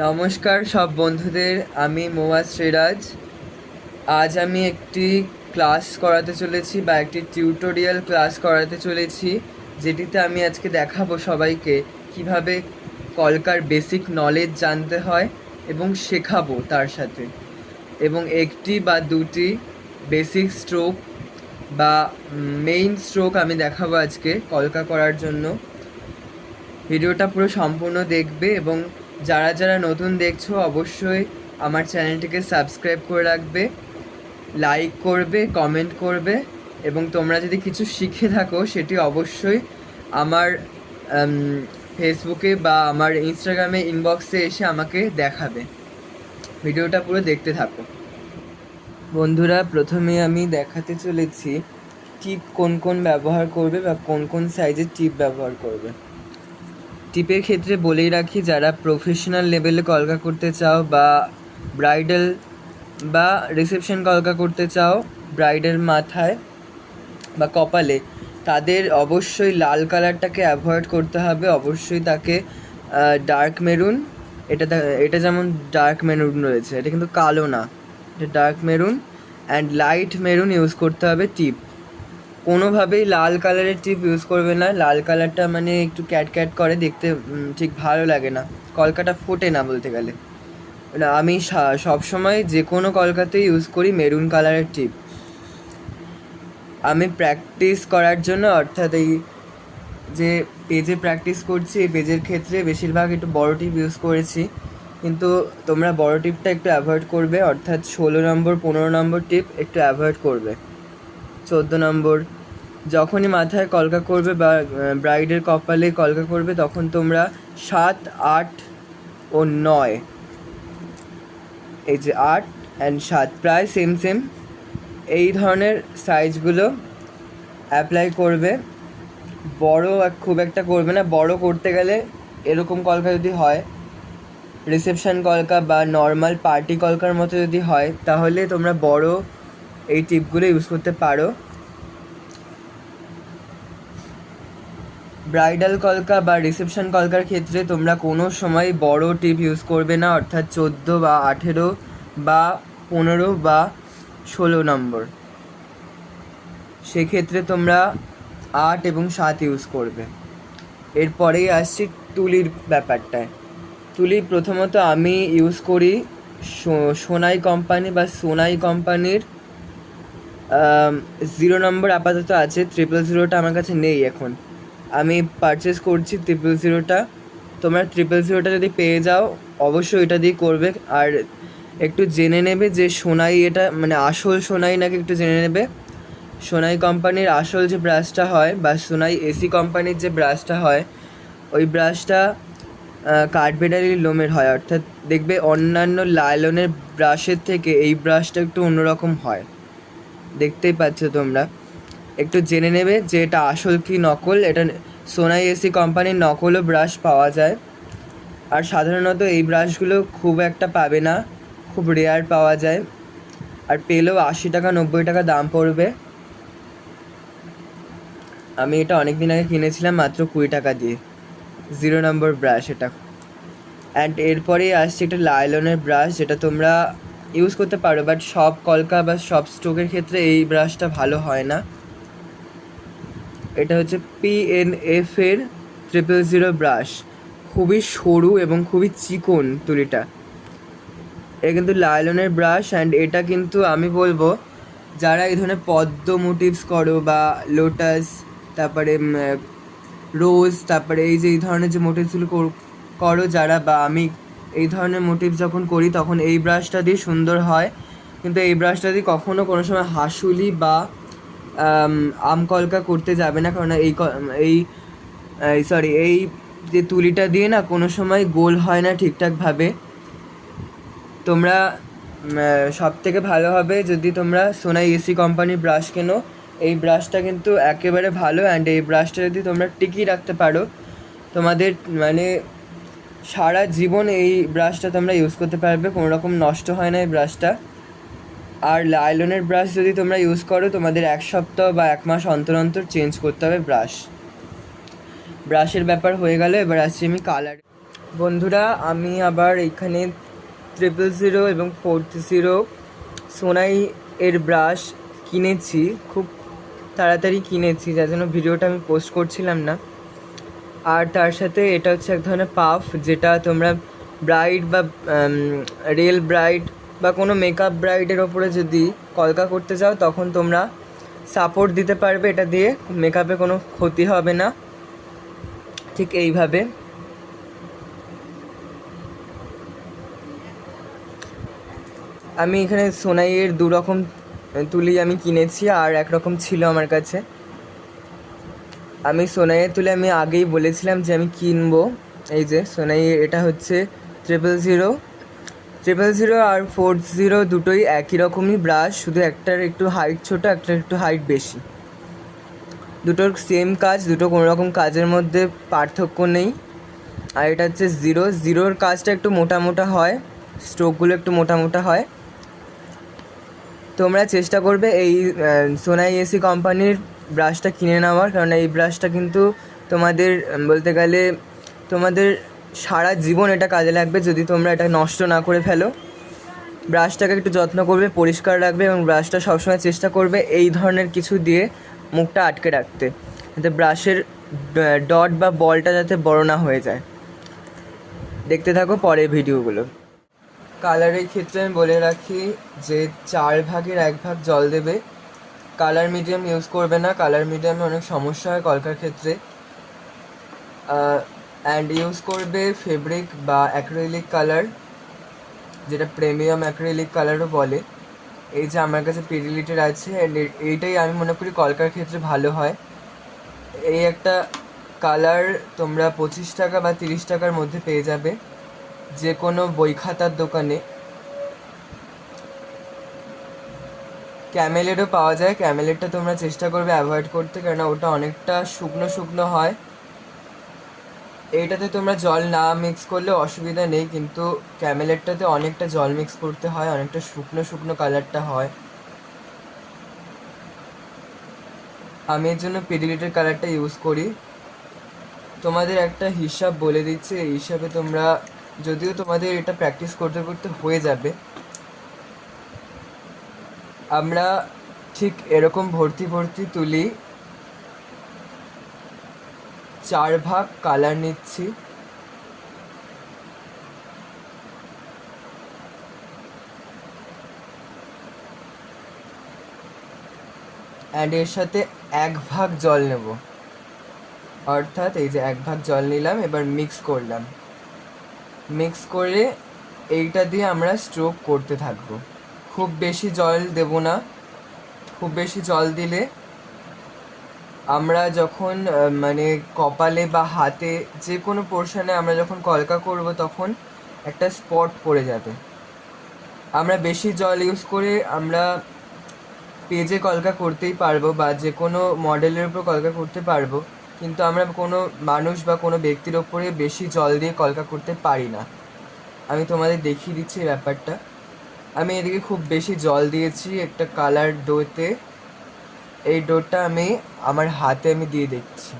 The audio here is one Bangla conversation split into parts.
নমস্কার সব বন্ধুদের, আমি মোয়া সিরাজ আজ আমি একটি ক্লাস করাতে চলেছি বা একটি টিউটোরিয়াল ক্লাস করাতে চলেছি, যেটিতে আমি আজকে দেখাবো সবাইকে কীভাবে কলকার বেসিক নলেজ জানতে হয় এবং শেখাবো তার সাথে। এবং একটি বা দুটি বেসিক স্ট্রোক বা মেইন স্ট্রোক আমি দেখাবো আজকে কলকা করার জন্য। ভিডিওটা পুরো সম্পূর্ণ দেখবে এবং যারা যারা নতুন দেখছ, অবশ্যই আমার চ্যানেলটিকে সাবস্ক্রাইব করে রাখবে, লাইক করবে, কমেন্ট করবে, এবং তোমরা যদি কিছু শিখে থাকো, সেটি অবশ্যই আমার ফেসবুকে বা আমার ইনস্টাগ্রামে ইনবক্সে এসে আমাকে দেখাবে। ভিডিওটা পুরো দেখতে থাকো। বন্ধুরা, প্রথমে আমি দেখাতে চলেছি টিপ কোন কোন ব্যবহার করবে বা কোন কোন সাইজের টিপ ব্যবহার করবে। টিপের ক্ষেত্রে বলেই রাখি, যারা প্রফেশনাল লেভেলে কলকা করতে চাও বা ব্রাইডাল বা রিসেপশন কলকা করতে চাও ব্রাইডের মাথায় বা কপালে, তাদের অবশ্যই লাল কালারটাকে অ্যাভয়েড করতে হবে। অবশ্যই তাকে ডার্ক মেরুন এটা এটা যেমন ডার্ক মেরুন রয়েছে, এটা কিন্তু কালো না। এটা dark maroon and light maroon use করতে হবে টিপ। কোনোভাবেই লাল কালারের টিপ ইউজ করবে না। লাল কালারটা মানে একটু ক্যাট ক্যাট করে দেখতে ঠিক ভালো লাগে না। কলকাটা ফোটে না বলতে গেলে। না, আমি সা- সবসময় যে কোনো কলকাতেই ইউজ করি মেরুন কালারের টিপ আমি প্র্যাকটিস করার জন্য অর্থাৎ এই যে পেজে প্র্যাকটিস করছি এই পেজের ক্ষেত্রে বেশিরভাগ একটু বড় টিপ ইউজ করেছি। কিন্তু তোমরা বড় টিপটা একটু অ্যাভয়েড করবে অর্থাৎ ষোলো নম্বর পনেরো নম্বর টিপ একটু অ্যাভয়েড করবে। চোদ্দ নম্বর। যখনই মাথায় কলকা করবে বা ব্রাইডের কপালে কলকা করবে, তখন তোমরা সাত, আট ও নয়। এই যে আট অ্যান্ড সাত, প্রায় সেম সেম এই ধরনের সাইজগুলো অ্যাপ্লাই করবে। বড় খুব একটা করবে না। বড় করতে গেলে এরকম কলকা যদি হয় রিসেপশন কলকা বা নর্মাল পার্টি কলকার মতো যদি হয়, তাহলে তোমরা বড় এই টিপগুলো ইউজ করতে পারো। ব্রাইডাল কলকা বা রিসেপশন কলকার ক্ষেত্রে তোমরা কোনো সময় বড় টিপ ইউজ করবে না, অর্থাৎ চোদ্দ বা আঠেরো বা পনেরো বা ষোলো নম্বর। সেক্ষেত্রে তোমরা আট এবং সাত ইউজ করবে। এরপরেই আসছি তুলির ব্যাপারটায়। তুলি প্রথমত আমি ইউজ করি সোনাই কোম্পানি বা সোনাই কোম্পানির জিরো নম্বর আপাতত আছে ট্রিপল জিরোটা আমার কাছে নেই এখন। আমি পারচেস করছি ট্রিপল জিরোটা তোমরা ট্রিপল জিরোটা যদি পেয়ে যাও, অবশ্যই এটা দিয়ে করবে। আর একটু জেনে নেবে যে সোনাই এটা মানে আসল সোনাই নাকি একটু জেনে নেবে। সোনাই কোম্পানির আসল যে ব্রাশটা হয় বা সোনাই এসি কোম্পানির যে ব্রাশটা হয়, ওই ব্রাশটা কাঠবেড়ালির লোমের হয়। অর্থাৎ দেখবে অন্যান্য লাইলনের ব্রাশের থেকে এই ব্রাশটা একটু অন্যরকম হয়। দেখতেই পাচ্ছ তোমরা। একটু জেনে নেবে যে এটা আসল কি নকল। এটা সোনাই এসি কোম্পানির নকলও ব্রাশ পাওয়া যায়। আর সাধারণত এই ব্রাশগুলো খুব একটা পাবে না। খুব রেয়ার পাওয়া যায়। আর পেলেও আশি টাকা, নব্বই টাকা দাম পড়বে। আমি এটা অনেক দিন আগে কিনেছিলাম, মাত্র কুড়ি টাকা দিয়ে। জিরো নম্বর ব্রাশ এটা। অ্যান্ড এরপরেই আসছে একটা লাইলনের ব্রাশ যেটা তোমরা ইউজ করতে পারো বাট সব কলকা বা সব স্ট্রোকের ক্ষেত্রে এই ব্রাশটা ভালো হয় না। এটা হচ্ছে পিএনএফ এর ট্রিপল জিরো ব্রাশ খুবই সরু এবং খুবই চিকন তুলিটা। এটা কিন্তু লাইলনের ব্রাশ অ্যান্ড এটা কিন্তু আমি বলব, যারা এই ধরনের পদ্ম মোটিভস করো বা লোটাস তারপরে রোজ তারপরে এই যে, এই ধরনের যে মোটিভসগুলো করো যারা বা আমি এই ধরনের মোটিভ যখন করি তখন এই ব্রাশটা দিয়ে সুন্দর হয়। কিন্তু এই ব্রাশটা দিয়ে কখনো কোনো সময় হাসুলি বা আম, আম কলকা করতে যাবে না। কারণ এই এই সরি এই যে তুলিটা দিয়ে না কোনো সময় গোল হয় না ঠিকঠাকভাবে। তোমরা সব থেকে ভালো হবে যদি তোমরা সোনাই এসি কোম্পানির ব্রাশ কেনো। এই ব্রাশটা কিন্তু একেবারে ভালো। অ্যান্ড এই ব্রাশটা যদি তোমরা টিকিয়ে রাখতে পারো তোমাদের মানে সারা জীবন এই ব্রাশটা তোমরা ইউজ করতে পারবে কোনো রকম নষ্ট হয় না এই ব্রাশটা আর লাইলনের ব্রাশ যদি তোমরা ইউজ করো, তোমাদের এক সপ্তাহ বা এক মাস অন্তর অন্তর চেঞ্জ করতে হবে ব্রাশ ব্রাশের ব্যাপার হয়ে গেল, এবার আসছি আমি কালার বন্ধুরা, আমি আবার এখানে ট্রিপল জিরো এবং ফোর্থ জিরো সোনাই এর ব্রাশ কিনেছি, খুব তাড়াতাড়ি কিনেছি, যার জন্য ভিডিওটা আমি পোস্ট করছিলাম না। আর তার সাথে এটা হচ্ছে এক ধরনের পাফ, যেটা তোমরা ব্রাইড বা রিয়েল ব্রাইড বা কোনো মেকআপ ব্রাইডের ওপরে যদি কলকা করতে চাও তখন তোমরা সাপোর্ট দিতে পারবে এটা দিয়ে মেকআপে কোনো ক্ষতি হবে না। ঠিক এইভাবে। আমি এখানে সোনাইয়ের দু রকম তুলি আমি কিনেছি, আর একরকম ছিল আমার কাছে। আমি সোনাইয়ের তুলে আমি আগেই বলেছিলাম যে আমি কিনবো। এই যে সোনাই, এটা হচ্ছে ট্রিপল জিরো ট্রিপল জিরো আর ফোর জিরো দুটোই একই রকমই ব্রাশ শুধু একটার একটু হাইট ছোটো, একটার একটু হাইট বেশি। দুটোর সেম কাজ, দুটো কোনো রকম কাজের মধ্যে পার্থক্য নেই। আর এটা হচ্ছে জিরো জিরোর কাজটা একটু মোটা মোটা হয় স্ট্রোকগুলো একটু মোটা মোটা হয়। তোমরা চেষ্টা করবে এই সোনাই এসি কোম্পানির ব্রাশটা কিনে নেওয়ার, কারণ এই ব্রাশটা কিন্তু তোমাদের বলতে গেলে তোমাদের সারা জীবন এটা কাজে লাগবে যদি তোমরা এটা নষ্ট না করে ফেলো। ব্রাশটাকে একটু যত্ন করবে, পরিষ্কার রাখবে এবং ব্রাশটা সবসময় চেষ্টা করবে এই ধরনের কিছু দিয়ে মুখটা আটকে রাখতে। যাতে ব্রাশের ডট বা বলটা যাতে বড় না হয়ে যায়। দেখতে থাকো পরের ভিডিওগুলো কালারের ক্ষেত্রে আমি বলে রাখি যে চার ভাগের এক ভাগ জল দেবে। কালার মিডিয়াম ইউজ করবে না কালার মিডিয়ামে অনেক সমস্যা হয় কলকার ক্ষেত্রে। অ্যান্ড ইউজ করবে ফেব্রিক বা অ্যাক্রিলিক কালার যেটা প্রিমিয়াম অ্যাক্রিলিক কালারও বলে। এই যে আমার কাছে পিরিলিটের আছে অ্যান্ড এইটাই আমি মনে করি কলকার ক্ষেত্রে ভালো হয়। এই একটা কালার তোমরা পঁচিশ টাকা বা তিরিশ টাকার মধ্যে পেয়ে যাবে। যে কোনো বই খাতার দোকানে। ক্যামেলেরও পাওয়া যায়। ক্যামেলেরটা তোমরা চেষ্টা করবে অ্যাভয়েড করতে, কেননা ওটা অনেকটা শুকনো শুকনো হয়। এইটাতে তোমরা জল না মিক্স করলে অসুবিধা নেই, কিন্তু ক্যামেলেরটাতে অনেকটা জল মিক্স করতে হয়, অনেকটা শুকনো শুকনো কালারটা হয়। আমি এর জন্য পিডিলিটের কালারটা ইউজ করি। তোমাদের একটা হিসাব বলে দিচ্ছে, এই হিসাবে তোমরা, যদিও তোমাদের এটা প্র্যাকটিস করতে করতে হয়ে যাবে। আমরা ঠিক এরকম ভর্তি ভর্তি তুলি। চার ভাগ কালার নিচ্ছি। অ্যান্ড এর সাথে এক ভাগ জল নেব। অর্থাৎ এই যে এক ভাগ জল নিলাম, এবার মিক্স করলাম। মিক্স করে এইটা দিয়ে আমরা স্ট্রোক করতে থাকব। খুব বেশি জল দেব না। খুব বেশি জল দিলে আমরা যখন মানে কপালে বা হাতে যে কোনো পোর্শনে আমরা যখন কলকা করব তখন একটা স্পট পড়ে যাবে। আমরা বেশি জল ইউজ করে আমরা পেজে কলকা করতেই পারব বা যে কোনো মডেলের উপর কলকা করতে পারব, কিন্তু আমরা কোনো মানুষ বা কোনো ব্যক্তির ওপরে বেশি জল দিয়ে কলকা করতে পারি না। আমি তোমাদের দেখিয়ে দিচ্ছি ব্যাপারটা। আমি এদিকে খুব বেশি জল দিয়েছি একটা কালার ডোতে। এই ডোটা আমি আমার হাতে আমি দিয়ে দেখছি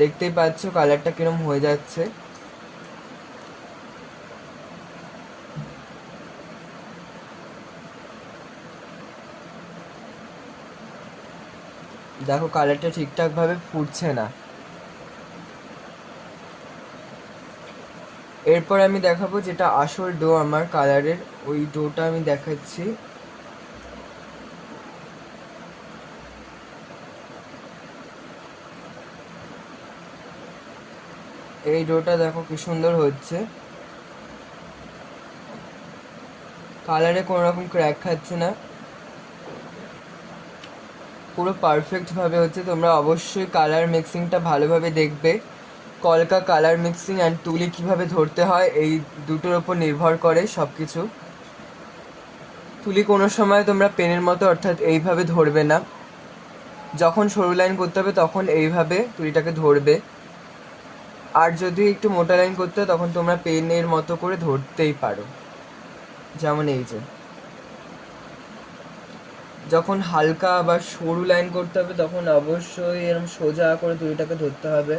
দেখতেই পাচ্ছ কালারটা কিরম হয়ে যাচ্ছে। দেখো কালারটা ঠিকঠাক ভাবে ফুটছে না। এরপর আমি দেখাবো যেটা আসল ডো আমার কালারের। ওই ডোটা আমি দেখাচ্ছি। এই ডোটা দেখো কি সুন্দর হচ্ছে। কালারে কোনো রকম ক্র্যাক খাচ্ছে না। পুরো পারফেক্ট ভাবে হচ্ছে। তোমরা অবশ্যই কালার মিক্সিংটা ভালোভাবে দেখবে। কলকা কালার মিক্সিং অ্যান্ড তুলি কীভাবে ধরতে হয়, এই দুটোর ওপর নির্ভর করে সব কিছু তুলি কোনো সময় তোমরা পেনের মতো অর্থাৎ এইভাবে ধরবে না। যখন সরু লাইন করতে হবে তখন এইভাবে তুলিটাকে ধরবে। আর যদি একটু মোটা লাইন করতে হয় তখন তোমরা পেনের মতো করে ধরতেই পারো। যেমন এই যে। যখন হালকা বা সরু লাইন করতে হবে তখন অবশ্যই এরকম সোজা করে তুলিটাকে ধরতে হবে।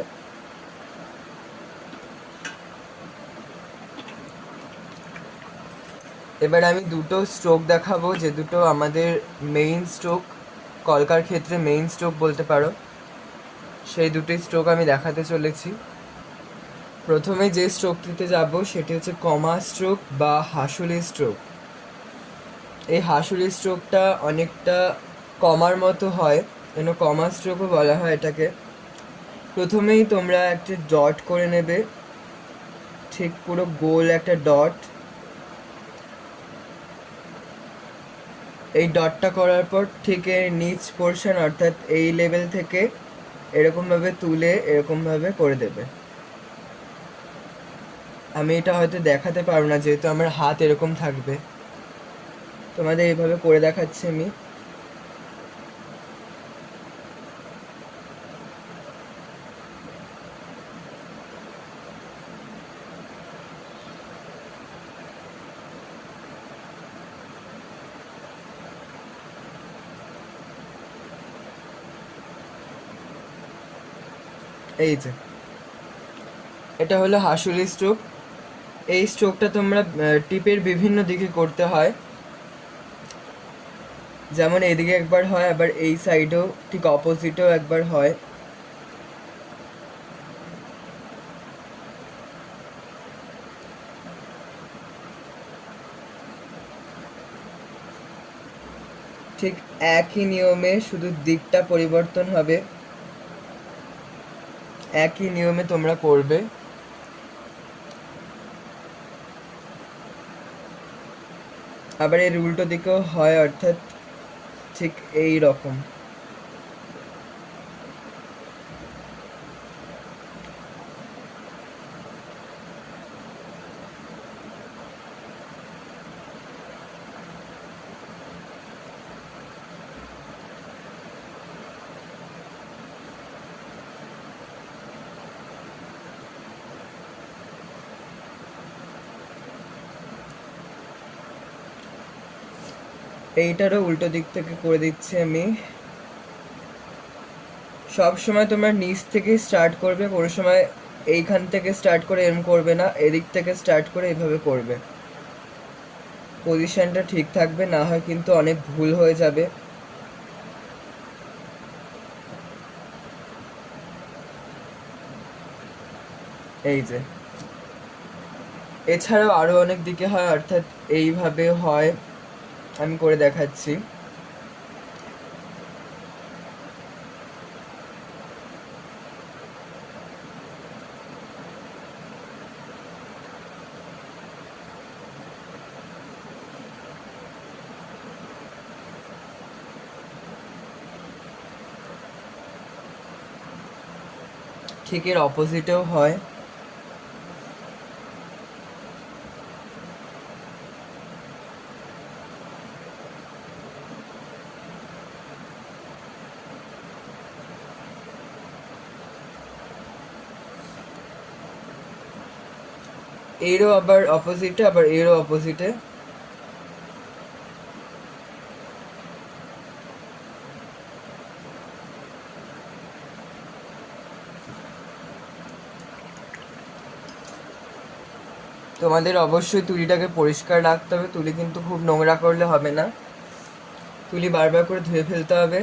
এবার আমি দুটো স্ট্রোক দেখাবো, যে দুটো আমাদের মেইন স্ট্রোক কলকার ক্ষেত্রে মেইন স্ট্রোক বলতে পারো। সেই দুটি স্ট্রোক আমি দেখাতে চলেছি। প্রথমে যে স্ট্রোকটিতে যাব, সেটি হচ্ছে কমা স্ট্রোক বা হাসুলি স্ট্রোক এই হাসুলি স্ট্রোকটা অনেকটা কমার মতো হয়, যেন কমা স্ট্রোকও বলা হয় এটাকে। প্রথমেই তোমরা একটি ডট করে নেবে, ঠিক পুরো গোল একটা ডট এই ডটটা করার পর এর নিচ পোর্শন অর্থাৎ এই লেভেল থেকে এরকমভাবে তুলে এরকমভাবে করে দেবে। আমি এটা হয়তো দেখাতে পারব না, যেহেতু আমার হাত এরকম থাকবে। তোমাদের এইভাবে করে দেখাচ্ছি আমি। এই যে। এটা হলো হাসুলি স্ট্রোক। এই স্ট্রোকটা তোমরা টিপের বিভিন্ন দিকে করতে হয়। যেমন এদিকে একবার হয়, আবার এই সাইডেও ঠিক অপোজিটেও একবার হয়। ঠিক একই নিয়মে শুধু দিকটা পরিবর্তন হবে। একই নিয়মে তোমরা করবে। আবার এর উল্টো দিকেও হয় অর্থাৎ ঠিক এই রকম। এইটারও উল্টো দিক থেকে করে দিচ্ছি আমি। সব সময় তোমরা নিচ থেকে স্টার্ট করবে, কোনো সময় এইখান থেকে স্টার্ট করে এম করবে না, এদিক থেকে স্টার্ট করে এভাবে করবে। পজিশনটা ঠিক থাকবে, না হয় কিন্তু অনেক ভুল হয়ে যাবে। এই যে। এছাড়াও আরও অনেক দিকে হয়, অর্থাৎ এইভাবে হয়। আমি করে দেখাচ্ছি। ঠিক এর অপোজিটেও হয়। এরও আবার অপোজিটে আবার এরও অপোজিটে তোমাদের অবশ্যই তুলিটাকে পরিষ্কার রাখতে হবে, তুলি কিন্তু খুব নোংরা করলে হবে না। তুলি বারবার করে ধুয়ে ফেলতে হবে।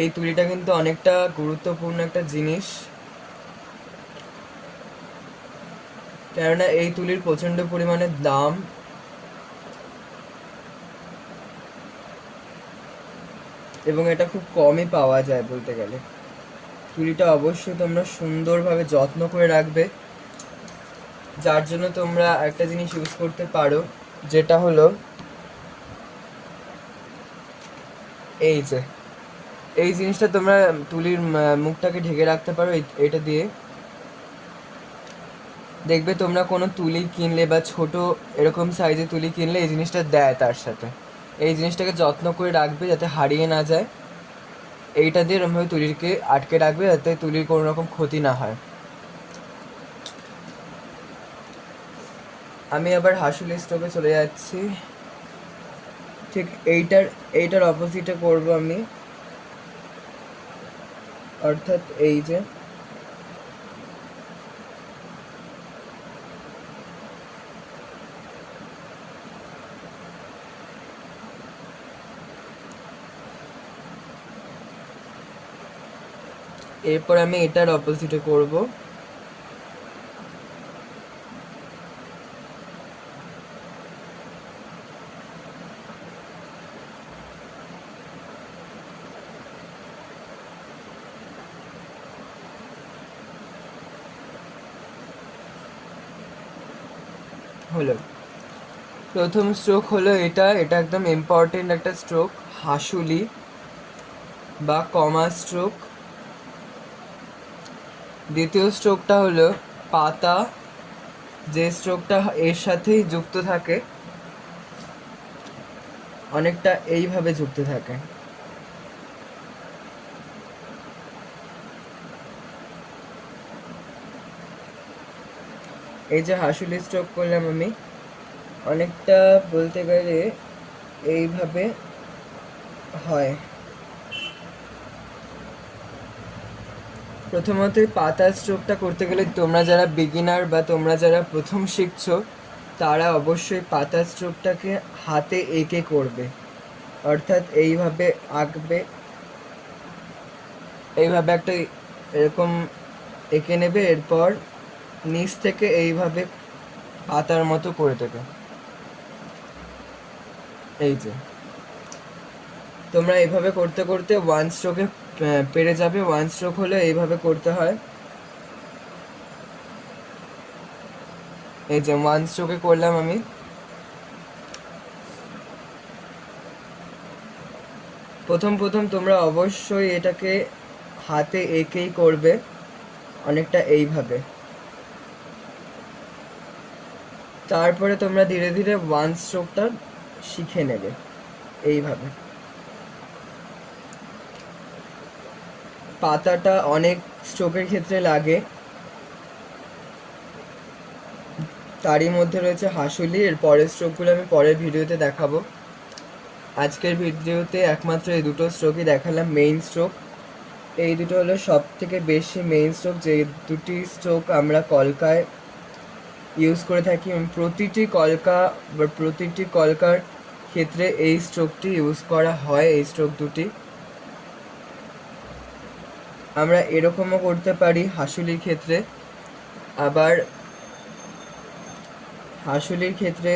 এই তুলিটা কিন্তু অনেকটা গুরুত্বপূর্ণ একটা জিনিস। কেননা এই তুলির প্রচণ্ড পরিমাণে দাম। এবং এটা খুব কমই পাওয়া যায় বলতে গেলে। তুলিটা অবশ্যই তোমরা সুন্দরভাবে যত্ন করে রাখবে। যার জন্য তোমরা একটা জিনিস ইউজ করতে পারো, যেটা হলো এই যে, এই জিনিসটা তোমরা তুলির মুখটাকে ঢেকে রাখতে পারো এটা দিয়ে। দেখবে তোমরা কোনো তুলি কিনলে বা ছোট এরকম সাইজে তুলি কিনলে এই জিনিসটা দেয় তার সাথে। এই জিনিসটাকে যত্ন করে রাখবে যাতে হারিয়ে না যায়। এইটা দিয়ে এরকমভাবে তুলিকে আটকে রাখবে যাতে তুলির কোনো রকম ক্ষতি না হয়। আমি আবার হাসুলি স্টোভে চলে যাচ্ছি। ঠিক এইটার এইটার অপোজিটে করব আমি। অর্থাৎ এই যে এরপর আমি এটার অপোজিটে করব। হলো। প্রথম স্ট্রোক হলো এটা এটা একদম ইম্পর্টেন্ট একটা স্ট্রোক হাসুলি বা কমা স্ট্রোক দ্বিতীয় স্ট্রোকটা হলো পাতা, যে স্ট্রোকটা এর সাথেই যুক্ত থাকে, অনেকটা এইভাবে যুক্ত থাকে। এই যে হাসুলি স্ট্রোক করলাম আমি, অনেকটা বলতে গেলে এইভাবে হয়। প্রথমত পাতা স্ট্রোকটা করতে গেলে তোমরা যারা বিগিনার বা তোমরা যারা প্রথম শিখছো, তারা অবশ্যই পাতা স্ট্রোকটাকে হাতে এঁকে করবে। অর্থাৎ এইভাবে আঁকবে। এইভাবে একটা এরকম এঁকে নেবে, এরপর নিচ থেকে এইভাবে পাতার মতো করে দেবে। এই যে। তোমরা এইভাবে করতে করতে ওয়ান স্ট্রোকে পেরে যাবে। ওয়ান স্ট্রোক হলে এইভাবে করতে হয়। এই যে ওয়ান স্ট্রোকে করলাম আমি। প্রথম প্রথম তোমরা অবশ্যই এটাকে হাতে এঁকেই করবে, অনেকটা এইভাবে। তারপরে তোমরা ধীরে ধীরে ওয়ান স্ট্রোকটা শিখে নেবে, এইভাবে। পাতাটা অনেক স্ট্রোকের ক্ষেত্রে লাগে। তারই মধ্যে রয়েছে হাসুলি, এর পরের স্ট্রোকগুলো আমি পরের ভিডিওতে দেখাবো। আজকের ভিডিওতে একমাত্র এই দুটো স্ট্রোকই দেখালাম মেইন স্ট্রোক এই দুটো হলো সব থেকে বেশি মেইন স্ট্রোক যে দুটি স্ট্রোক আমরা কলকায় ইউজ করে থাকি। এবং প্রতিটি কলকা বা প্রতিটি কলকার ক্ষেত্রে এই স্ট্রোকটি ইউজ করা হয়, এই স্ট্রোক দুটি। আমরা এরকমও করতে পারি হাসুলির ক্ষেত্রে। আবার হাসুলির ক্ষেত্রে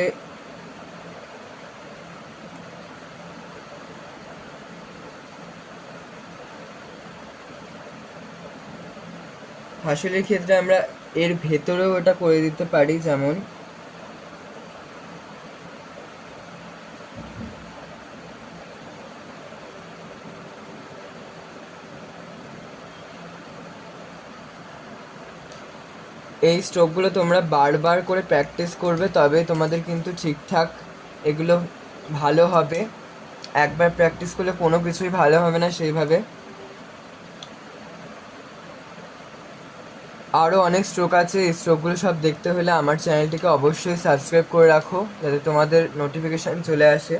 হাসুলির ক্ষেত্রে আমরা এর ভেতরেও এটা করে দিতে পারি যেমন এই স্ট্রোকগুলো তোমরা বারবার করে প্র্যাকটিস করবে, তবে তোমাদের কিন্তু ঠিকঠাক এগুলো ভালো হবে। একবার প্র্যাকটিস করলে কোনো কিছুই ভালো হবে না সেইভাবে। আরও অনেক স্ট্রোক আছে, এই স্ট্রোকগুলো সব দেখতে হলে আমার চ্যানেলটিকে অবশ্যই সাবস্ক্রাইব করে রাখো, যাতে তোমাদের নোটিফিকেশান চলে আসে।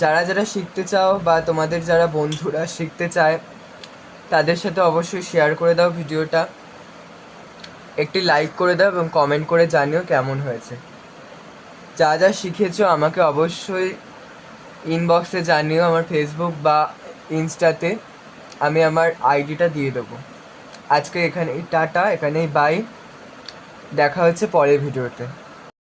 যারা যারা শিখতে চাও বা তোমাদের যারা বন্ধুরা শিখতে চায়, তাদের সাথে অবশ্যই শেয়ার করে দাও ভিডিওটা। একটি লাইক করে দাও এবং কমেন্ট করে জানিও কেমন হয়েছে। যা যা শিখেছো আমাকে অবশ্যই ইনবক্সে জানিও আমার ফেসবুক বা ইনস্টাতে আমি আমার আইডিটা দিয়ে দেবো। আজকে এখানেই টাটা, এখানেই বাই দেখা হচ্ছে পরের ভিডিওতে